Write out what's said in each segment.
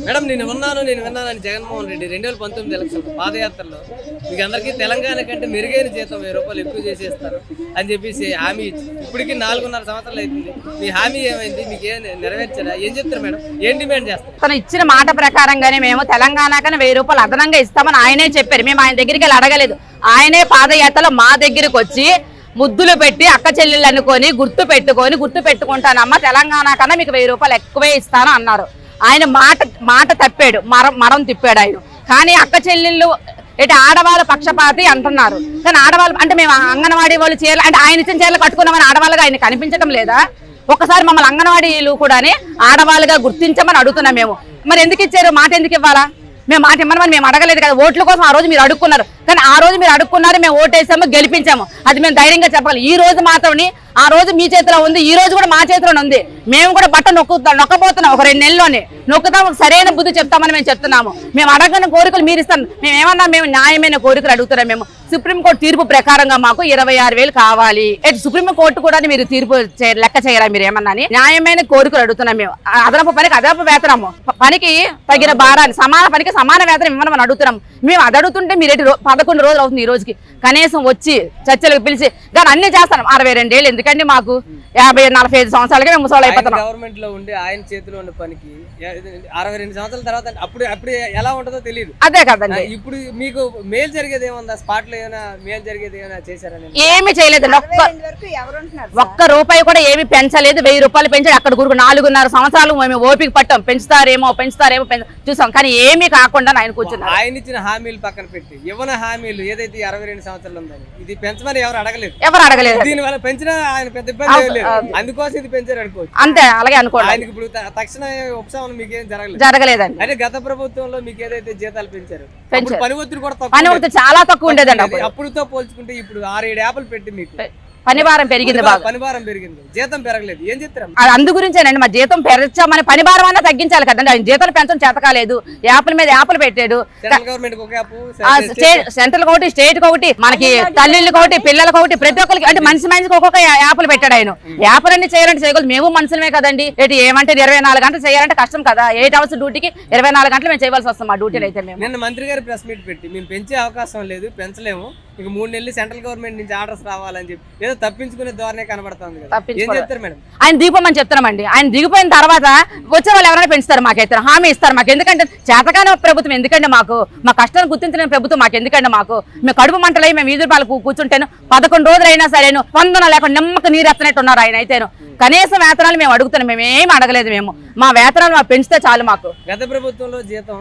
Madam నేను ఉన్నాను నేను విన్నానని జగన్మోహన్ రెడ్డి రెండు వేల పంతొమ్మిది ఎలక్షన్ పాదయాత్రలో మీకు అందరికీ తెలంగాణ కంటే మెరుగైన జీతం వెయ్యి రూపాయలు ఎక్కువ చేసేస్తారు అని చెప్పేసి హామీ ఇచ్చి ఇప్పటికీ నాలుగున్నర సంవత్సరాలు అవుతుంది మీ హామీ ఏమైంది? మీకు ఏం నెరవేర్చారా? ఏం చెప్తారు మేడం? ఏం డిమాండ్ చేస్తారు? తను ఇచ్చిన మాట ప్రకారంగానే మేము తెలంగాణకని వెయ్యి రూపాయలు అదనంగా ఇస్తామని ఆయనే చెప్పారు. మేము ఆయన దగ్గరికి వెళ్ళి అడగలేదు. ఆయనే పాదయాత్రలో మా దగ్గరికి వచ్చి ముద్దులు పెట్టి అక్క చెల్లెళ్ళు అనుకొని గుర్తు పెట్టుకొని గుర్తు పెట్టుకుంటానమ్మా తెలంగాణ కన్నా మీకు వెయ్యి రూపాయలు ఎక్కువే ఇస్తాను అన్నారు. ఆయన మాట మాట తప్పాడు మరం మరం తిప్పాడు ఆయన. కానీ అక్క చెల్లెళ్ళు ఇటు ఆడవాళ్ళ పక్షపాతి అంటున్నారు. కానీ ఆడవాళ్ళు అంటే మేము అంగన్వాడీ వాళ్ళు చీరలు అంటే ఆయన ఇచ్చిన చీరలు కట్టుకున్నామని ఆడవాళ్ళగా ఆయన కనిపించడం లేదా? ఒకసారి మమ్మల్ని అంగన్వాడీలు కూడానే ఆడవాళ్ళుగా గుర్తించమని అడుగుతున్నాం మేము. మరి ఎందుకు ఇచ్చారు? మాట ఎందుకు ఇవ్వాలా? మేము మాట ఇమ్మని మేము అడగలేదు కదా. ఓట్ల కోసం ఆ రోజు మీరు అడుక్కున్నారు. కానీ ఆ రోజు మీరు అడుక్కున్నారు మేము ఓటేసాము గెలిపించాము. అది మేము ధైర్యంగా చెప్పాలి ఈ రోజు మాత్రం ఆ రోజు మీ చేతిలో ఉంది ఈ రోజు కూడా మా చేతిలోనే ఉంది. మేము కూడా బట్ట నొక్కుతాం నొక్కబోతున్నాం ఒక రెండు నెలల్లోనే. నొక్కుతాం సరైన బుద్ధి చెప్తామని మేము చెప్తున్నాము. మేము అడగని కోరికలు మీరు ఇస్తాం. మేము ఏమన్నా మేము న్యాయమైన కోరికలు అడుగుతున్నాం మేము? సుప్రీంకోర్టు తీర్పు ప్రకారంగా మాకు ఇరవై ఆరు వేలు కావాలి. ఇటు సుప్రీంకోర్టు కూడా మీరు తీర్పు లెక్క చేయరా మీరు ఏమన్నా అని? న్యాయమైన కోరికలు అడుగుతున్నాం మేము. అదనపు పనికి అదనపు వేతనము. పనికి తగిన భారాన్ని సమాన పనికి సమాన వేతనం ఇవ్వమని అడుగుతున్నాం. మేము అది అడుగుతుంటే మీరు ఎటు పదకొండు రోజులు అవుతుంది ఈ రోజుకి. కనీసం వచ్చి చర్చలకు పిలిచి కానీ అన్ని చేస్తాను. అరవై రెండేళ్ళు ఎందుకంటే మాకు? యాభై నలభై ఐదు సంవత్సరాలకే మేము ముసలి అయిపోతున్నాం. గవర్నమెంట్లో ఉండి ఆయన చేతిలో ఉన్న పనికి అరవై రెండు సంవత్సరాల తర్వాత అప్పుడు అప్పుడు ఎలా ఉంటుందో తెలియదు అదే కదండి. ఇప్పుడు మీకు మేలు జరిగేది ఏముందా? స్పాట్లో ఏమైనా మేలు జరిగేది ఏమైనా చేశారని ఏమీ చేయలేదండి ఒక్క ఒక్క రూపాయి కూడా ఏమి పెంచలేదు. వెయ్యి రూపాయలు పెంచాడు అక్కడ గురుకు నాలుగున్నర సంవత్సరాలు మేము ఓపిక పట్టాం. పెంచుతారేమో పెంచుతారేమో పెంచ- చూసాం. కానీ ఏమీ కాకుండా ఆయన కూర్చున్నారు. ఆయన ఇచ్చిన హామీలు పక్కన పెట్టి ఇవ్వన హామీలు ఏదైతే అరవై రెండు సంవత్సరాలు ఉందని ఇది పెంచమని ఎవరు అడగలేదు. ఎవరు అడగలేదు దీని వల్ల పెంచినా ఆయన పెద్ద ఇబ్బంది లేదు. అందుకోసం ఇది పెంచారు అనుకోవచ్చు. అంతే అలాగే అనుకోండి. ఆయనకి ఇప్పుడు తక్షణ ఉపశమనం మీకేం జరగలేదు. జరగలేదండి. అంటే గత ప్రభుత్వంలో మీకు ఏదైతే జీతాలు పెంచారు పని ఒత్తిడి కూడా తక్కువ చాలా తక్కువ ఉండేదండి ఉండేది. అప్పుడు. అప్పుడుతో పోల్చుకుంటే ఇప్పుడు ఆరు ఏడు యాప్లు పెట్టి మీకు పని భారం పెరిగింది బాగా. పని భారం పెరిగింది. జీతం పెరగలేదు. ఏం చెప్తారు అది అందు గురించేనండి మా జీతం పెంచామని పని భారం అన్నా తగ్గించాలి కదండి. ఆయన జీతం పెంచడం చేత కాలేదు. యాప్ల మీద యాప్లు పెట్టాడు. సెంట్రల్ ఒకటి స్టేట్ ఒకటి మనకి తల్లిళ్ళకి ఒకటి పిల్లలకి ఒకటి ప్రతి ఒక్కరికి అంటే మనిషి మనిషికి ఒక్కొక్క యాప్లు పెట్టాడు ఆయన. యాప్లన్నీ చేయాలంటే చేయగలదు మేము మనుషులమే కదండి. ఏంటి ఏమంటే ఇరవై నాలుగు గంటలు చేయాలంటే కష్టం కదా. ఎయిట్ అవర్స్ డ్యూటీకి ఇరవై నాలుగు గంటలు మేము చేయవలసి వస్తాం మా డ్యూటీలు అయితే మేము. నిన్న మంత్రి గారు ప్రెస్ మీట్ పెట్టి మేము పెంచే అవకాశం లేదు పెంచలేము. ఇక మూడు నెలలు సెంట్రల్ గవర్నమెంట్ నుంచి ఆర్డర్స్ రావాలని చెప్పి ఏదో తప్పించుకునే ధోరణే కనబడుతుంది కదా. ఏం తప్పించుకోవడం. చెప్తారు మేడం? ఆయన దిగిపోమని చెప్తున్నామండి. ఆయన దిగిపోయిన తర్వాత వచ్చే వాళ్ళు ఎవరైనా పెంచుతారు మాకైతే. హామీ ఇస్తారు మాకు. ఎందుకంటే చేతకాని ప్రభుత్వం ఎందుకంటే మాకు? మా కష్టాన్ని గుర్తించిన ప్రభుత్వం మాకు ఎందుకంటే మాకు? మేము కడుపు మంటలై మేము వీధి పాలకు కూర్చుంటేను పదకొండు రోజులు అయినా సరేను వందన లేకుండా నిమ్మక నీరు ఎత్తనట్టు ఉన్నారు ఆయన అయితేను. కనీసం వేతనాలు మేము అడుగుతున్నాం. మేము ఏం అడగలేదు మేము. మా వేతనాలు మాకు పెంచితే చాలు మాకు. గత ప్రభుత్వంలో జీతం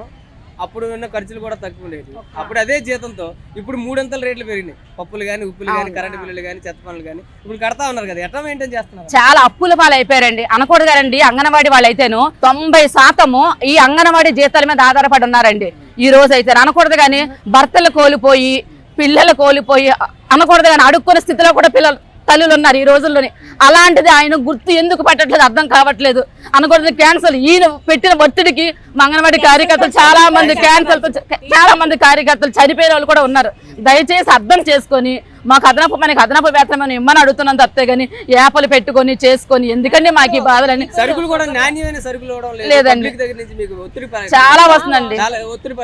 అప్పుడు ఉన్న ఖర్చులు కూడా తక్కువ ఉండేది అప్పుడు అదే జీతంతో ఇప్పుడు మూడంతల రేట్లు పెరిగినాయి. పప్పులు కానీ ఉప్పులు కానీ కరెంటు బిల్లులు కానీ చెత్త పనులు కానీ ఇప్పుడు కడతా ఉన్నారు కదా ఎట్లా మెయింటైన్ చేస్తున్నారు? చాలా అప్పుల పాలు అయిపోయారండి అనకూడదు కదండి అంగన్వాడీ వాళ్ళు అయితేను తొంభై శాతము ఈ అంగన్వాడీ జీతాల మీద ఆధారపడి ఉన్నారండి. ఈ రోజు అయితే అనకూడదు కానీ భర్తలు కోల్పోయి పిల్లలు కోల్పోయి అనకూడదు కానీ అడుక్కునే స్థితిలో కూడా పిల్లలు తల్లులు ఉన్నారు ఈ రోజుల్లోనే. అలాంటిది ఆయన గుర్తు ఎందుకు పట్టట్లేదు అర్థం కావట్లేదు. అనకూడదు క్యాన్సర్ ఈయన పెట్టిన ఒత్తిడికి మంగనవాడి కార్యకర్తలు చాలా మంది క్యాన్సర్ చాలా మంది కార్యకర్తలు చనిపోయిన వాళ్ళు కూడా ఉన్నారు. దయచేసి అర్థం చేసుకొని మాకు అదనపు మనకి అదనపు వేతనం ఇమ్మని అడుగుతున్నాం తప్పితే కానీ యాపలు పెట్టుకొని చేసుకొని ఎందుకంటే మాకు ఈ బాధలని సరుకులు కూడా నాణ్యమైన సరుకులు లేదండి. పబ్లిక్ దగ్గర నుంచి మీకు ఒత్తిడి పడ- చాలా వస్తుందండి. ఒత్తిడి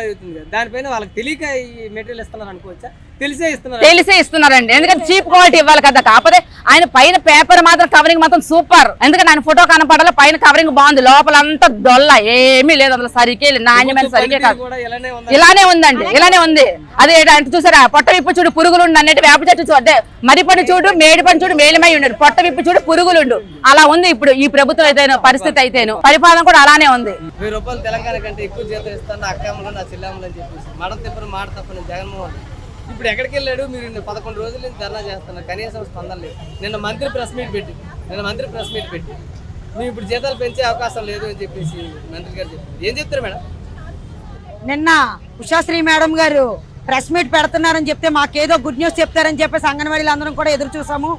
దానిపైన వాళ్ళకి తెలియక ఈ మెటీరియల్ ఇస్తున్నారు అనుకోవచ్చా? తెలిసే ఇస్తున్నారు. తెలిసే ఇస్తున్నారండి. ఎందుకంటే చీప్ క్వాలిటీ ఇవ్వాలి కదా. కాకపోతే ఆయన పైన పేపర్ మాత్రం కవరింగ్ మాత్రం సూపర్. ఎందుకంటే ఆయన ఫోటో కనపడాలి పైన కవరింగ్ బాగుంది. లోపల అంతా డొల్ల. ఏమీ లేదు అందులో సరికే నాణ్యమైన సరికే కాదు. ఇలానే ఉంది ఇలానే ఉందండి. ఇలానే ఉంది. అదే అంటే చూసారా? పొట్ట విప్పు చూడు పురుగులు ఉండు అన్నట్టు వేప చెట్టు చూడు మరి పని చూడు మేడి పని చూడు మేలిమై ఉండడు పొట్ట విప్పు చూడు పురుగులుండు అలా ఉంది ఇప్పుడు ఈ ప్రభుత్వం అయితేను పరిస్థితి అయితేను. పరిపాలన కూడా అలానే ఉంది. వెయ్యి రూపాయలు తెలంగాణ కంటే ఎక్కువ జీతం ఇస్తాను అక్కమ్మలు నా చెల్లెమ్మలు అని చెప్పేసి. మడ తిప్పని మాట తప్పని జగన్మోహన్. ఇప్పుడు ఎక్కడికి వెళ్ళాడు? మీరు నిన్న పదకొండు రోజుల నుంచి ధర్నా చేస్తున్నారు. కనీసం స్పందన లేదు. నిన్న మంత్రి ప్రెస్ మీట్ పెట్టి నిన్న మంత్రి ప్రెస్ మీట్ పెట్టి మేము ఇప్పుడు జీతాలు పెంచే అవకాశం లేదు అని చెప్పేసి మంత్రి గారు చెప్పారు. ఏం చెప్తారు మేడం? నిన్న Ushasri madam garu press meet పెడుతున్నారని చెప్తే మాకేదో గుడ్ న్యూస్ చెప్తారని చెప్పేసి అంగన్వాడీలు అందరం కూడా ఎదురు చూసాము.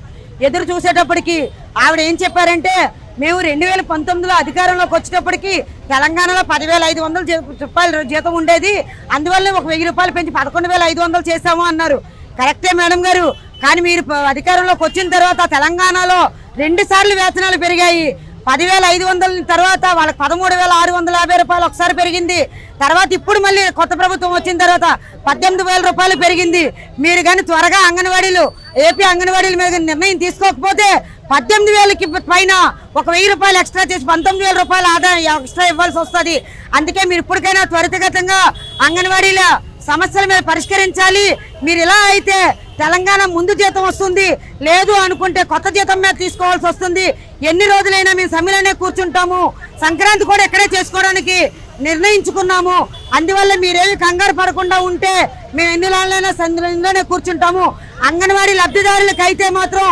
ఎదురు చూసేటప్పటికి ఆవిడ ఏం చెప్పారంటే మేము రెండు వేల పంతొమ్మిదిలో అధికారంలోకి వచ్చేటప్పటికి తెలంగాణలో పదివేల ఐదు వందల రూపాయలు జీతం ఉండేది. అందువల్ల ఒక వెయ్యి రూపాయలు పెంచి పదకొండు వేల ఐదు వందలు చేశాము అన్నారు. కరెక్టే మేడం గారు. కానీ మీరు అధికారంలోకి వచ్చిన తర్వాత తెలంగాణలో రెండు సార్లు వేతనాలు పెరిగాయి. పదివేల ఐదు వందల తర్వాత వాళ్ళకి పదమూడు వేల ఆరు వందల యాభై రూపాయలు ఒకసారి పెరిగింది. తర్వాత ఇప్పుడు మళ్ళీ కొత్త ప్రభుత్వం వచ్చిన తర్వాత పద్దెనిమిది వేల రూపాయలు పెరిగింది. మీరు కానీ త్వరగా అంగన్వాడీలు ఏపీ అంగన్వాడీల మీద నిర్ణయం తీసుకోకపోతే పద్దెనిమిది వేలకి పైన ఒక వెయ్యి రూపాయలు ఎక్స్ట్రా చేసి పంతొమ్మిది వేల రూపాయలు ఆదాయం ఎక్స్ట్రా ఇవ్వాల్సి వస్తుంది. అందుకే మీరు ఇప్పటికైనా త్వరితగతంగా అంగన్వాడీల సమస్యల మీద పరిష్కరించాలి. మీరు ఇలా అయితే తెలంగాణ ముందు జీతం వస్తుంది. లేదు అనుకుంటే కొత్త జీతం మీద తీసుకోవాల్సి వస్తుంది. ఎన్ని రోజులైనా మేము సమ్మెలోనే కూర్చుంటాము. సంక్రాంతి కూడా ఇక్కడే చేసుకోవడానికి నిర్ణయించుకున్నాము. అందువల్ల మీరేమి కంగారు పడకుండా ఉంటే మేము ఎన్ని రోజులైనా సందులోనే కూర్చుంటాము. అంగన్వాడీ లబ్ధిదారులకు అయితే మాత్రం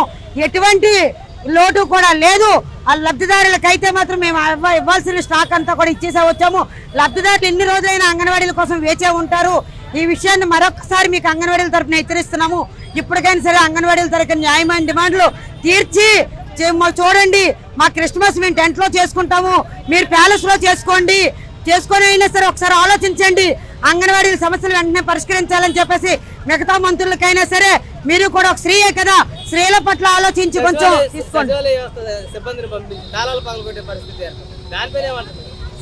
ఎటువంటి లోటు కూడా లేదు. ఆ లబ్ధిదారులకు అయితే మాత్రం మేము ఇవ్వాల్సిన స్టాక్ అంతా కూడా ఇచ్చేసే వచ్చాము. లబ్ధిదారులు ఎన్ని రోజులైనా అంగన్వాడీల కోసం వేచే ఉంటారు. ఈ విషయాన్ని మరొకసారి మీకు అంగన్వాడీల తరఫున హెచ్చరిస్తున్నాము. ఇప్పటికైనా సరే అంగన్వాడీల తరఫున న్యాయమైన డిమాండ్లు తీర్చి చూడండి. మా క్రిస్మస్ మేము టెంట్లో చేసుకుంటాము. మీరు ప్యాలెస్లో చేసుకోండి. చేసుకొని అయినా సరే ఒకసారి ఆలోచించండి. అంగన్వాడీ సమస్యలు వెంటనే పరిష్కరించాలని చెప్పేసి మిగతా మంత్రులకైనా సరే మీరు కూడా ఒక స్త్రీయే కదా స్త్రీల పట్ల ఆలోచించి కొంచెం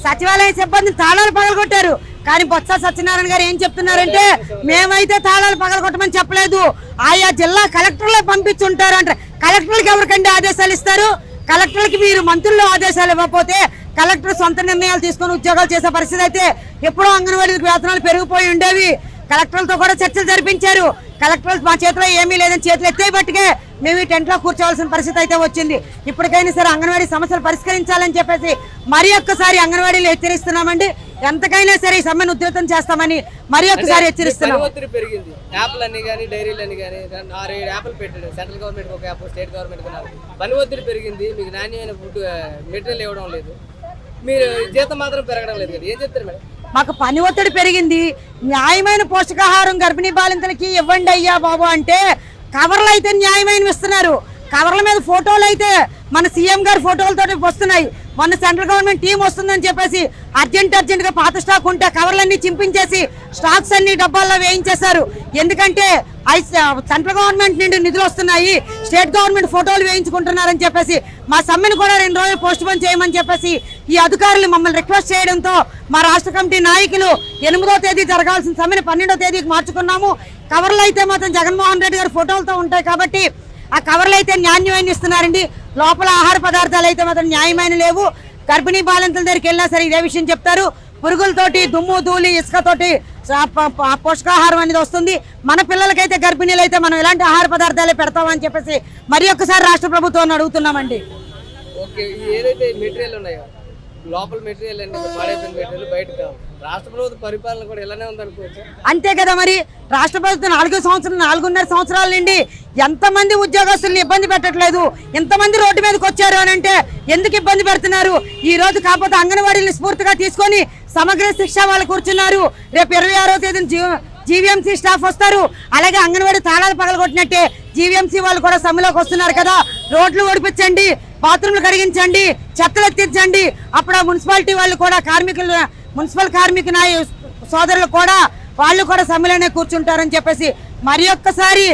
సచివాలయ సిబ్బంది తాళాలు పగలగొట్టారు. కానీ బొత్స సత్యనారాయణ గారు ఏం చెప్తున్నారంటే మేమైతే తాళాలు పగలగొట్టమని చెప్పలేదు. ఆయా జిల్లా కలెక్టర్లే పంపించుంటారు అంటే కలెక్టర్లకు ఎవరికండి ఆదేశాలు ఇస్తారు? కలెక్టర్కి మీరు మంత్రులు ఆదేశాలు ఇవ్వకపోతే కలెక్టర్ సొంత నిర్ణయాలు తీసుకొని ఉద్యోగాలు చేసే పరిస్థితి అయితే ఎప్పుడో అంగన్వాడీలకు వేతనాలు పెరిగిపోయి ఉండేవి. కలెక్టర్లతో కూడా చర్చలు జరిపించారు. కలెక్టర్లు మా చేతిలో ఏమీ లేదని చేతులు ఎత్తే బట్టికే మేము ఈ టెంట్లో కూర్చోవాల్సిన పరిస్థితి అయితే వచ్చింది. ఇప్పటికైనా సరే అంగన్వాడీ సమస్యలు పరిష్కరించాలని చెప్పేసి మరి ఒక్కసారి అంగన్వాడీలు హెచ్చరిస్తున్నామండి. ఎంతకైనా సరే ఈ సమ్మెను ఉధృతం చేస్తామని మరి ఒక్కసారి హెచ్చరిస్తున్నాం. పెరిగింది. యాప్లు అన్ని కానీ డైరీలు అన్ని కానీ ఆరు ఏడు యాప్లు పెట్టాడు. సెంట్రల్ గవర్నమెంట్ ఒక యాప్ స్టేట్ గవర్నమెంట్ పని ఒత్తిడి పెరిగింది. మీకు నాణ్యమైన ఫుడ్ మెటీరియల్ ఇవ్వడం లేదు. మీరు జీతం మాత్రం పెరగడం లేదు కదా. ఏం చెప్తారు మేడం? మాకు పని ఒత్తిడి పెరిగింది. న్యాయమైన పోషకాహారం గర్భిణీ బాలింతలకి ఇవ్వండి అయ్యా బాబు అంటే కవర్లు అయితే న్యాయమైనవి ఇస్తున్నారు. కవర్ల మీద ఫోటోలు అయితే మన సీఎం గారి ఫోటోలతో వస్తున్నాయి. మొన్న సెంట్రల్ గవర్నమెంట్ టీం వస్తుందని చెప్పేసి అర్జెంట్ అర్జెంట్గా పాత స్టాక్ ఉంటే కవర్లన్నీ చింపించేసి స్టాక్స్ అన్ని డబ్బాల్లో వేయించేశారు. ఎందుకంటే ఐ- సెంట్రల్ గవర్నమెంట్ నుండి నిధులు వస్తున్నాయి. స్టేట్ గవర్నమెంట్ ఫోటోలు వేయించుకుంటున్నారని చెప్పేసి మా సమ్మెను కూడా రెండు రోజులు పోస్ట్ పోన్ చేయమని చెప్పేసి ఈ అధికారులు మమ్మల్ని రిక్వెస్ట్ చేయడంతో మా రాష్ట్ర కమిటీ నాయకులు ఎనిమిదో తేదీ జరగాల్సిన సమ్మెను పన్నెండో తేదీకి మార్చుకున్నాము. కవర్లు అయితే మాత్రం జగన్మోహన్ రెడ్డి గారి ఫోటోలతో ఉంటాయి కాబట్టి ఆ కవర్లు అయితే నాణ్యమైన ఇస్తున్నారండి లోపల ఆహార పదార్థాలు అయితే మాత్రం న్యాయమైన లేవు. గర్భిణీ బాలింతల దగ్గరికి వెళ్ళినా సరే ఇదే విషయం చెప్తారు. పురుగులతోటి దుమ్ము ధూళి ఇసుకతోటి పోషకాహారం అనేది వస్తుంది. మన పిల్లలకైతే గర్భిణీలు అయితే మనం ఎలాంటి ఆహార పదార్థాలే పెడతామని చెప్పేసి మరి ఒక్కసారి రాష్ట్ర ప్రభుత్వాన్ని అడుగుతున్నామండి. ఓకే ఏదైతే మెటీరియల్ ఉన్నాయో? లోపల మెటీరియల్ పాడైపోయిన మెటీరియల్ బయట కావు రాష్ట్ర ప్రభుత్వ పరిపాలన కూడా ఇలానే ఉందనుకోవచ్చు అంతే కదా మరి. రాష్ట్ర ప్రభుత్వం నాలుగు సంవత్సరం నాలుగున్నర సంవత్సరాల నుండి ఎంతమంది ఉద్యోగస్తుల్ని ఇబ్బంది పెట్టట్లేదు? ఎంతమంది రోడ్డు మీదకి వచ్చారు అని అంటే ఎందుకు ఇబ్బంది పెడుతున్నారు? ఈ రోజు కాకపోతే అంగన్వాడీని స్ఫూర్తిగా తీసుకొని సమగ్ర శిక్ష వాళ్ళు కూర్చున్నారు. రేపు ఇరవై ఆరో తేదీన జీవ జీవీఎంసీ స్టాఫ్ వస్తారు. అలాగే అంగన్వాడీ తాళాలు పగలగొట్టినట్టే జీవీఎంసీ వాళ్ళు కూడా సమ్మెలోకి వస్తున్నారు కదా. రోడ్లు ఓడిపించండి. బాత్రూమ్లు కడిగించండి చెత్తలు ఎత్తించండి. అప్పుడు ఆ మున్సిపాలిటీ వాళ్ళు కూడా కార్మికులు మున్సిపల్ కార్మిక నాయ సోదరులు కూడా వాళ్ళు కూడా సమ్మెలోనే కూర్చుంటారని చెప్పేసి మరి ఒక్కసారి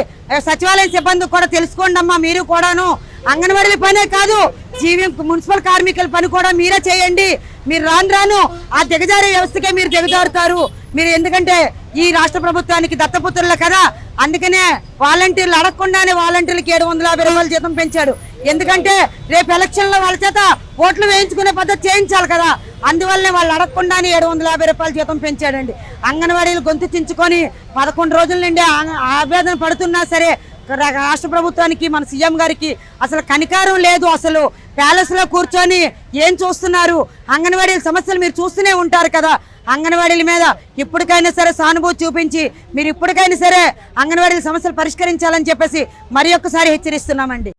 సచివాలయం సిబ్బంది కూడా తెలుసుకోండి అమ్మా మీరు కూడాను. అంగన్వాడీల పనే కాదు జీవీ మున్సిపల్ కార్మికుల పని కూడా మీరే చేయండి. మీరు రాను రాను ఆ దిగజారే వ్యవస్థకే మీరు దిగజారుతారు. మీరు ఎందుకంటే ఈ రాష్ట్ర ప్రభుత్వానికి దత్తపుత్రులు కదా అందుకనే వాలంటీర్లు అడగకుండానే వాలంటీర్లకి ఏడు వందల యాభై రూపాయలు జీతం పెంచాడు. ఎందుకంటే రేపు ఎలక్షన్లో వాళ్ళ చేత ఓట్లు వేయించుకునే పద్ధతి చేయించాలి కదా. అందువల్లనే వాళ్ళు అడగకుండానే ఏడు వందల యాభై రూపాయల జీతం పెంచాడండి. అంగన్వాడీలు గొంతు చించుకొని పదకొండు రోజుల నుండి ఆ- ఆవేదన పడుతున్నా సరే రాష్ట్ర ప్రభుత్వానికి మన సీఎం గారికి అసలు కనికారం లేదు. అసలు ప్యాలెస్లో కూర్చొని ఏం చూస్తున్నారు? అంగన్వాడీల సమస్యలు మీరు చూస్తూనే ఉంటారు కదా. అంగన్వాడీల మీద ఇప్పటికైనా సరే సానుభూతి చూపించి మీరు ఇప్పటికైనా సరే అంగన్వాడీల సమస్యలు పరిష్కరించాలని చెప్పేసి మరి ఒక్కసారి హెచ్చరిస్తున్నామండి.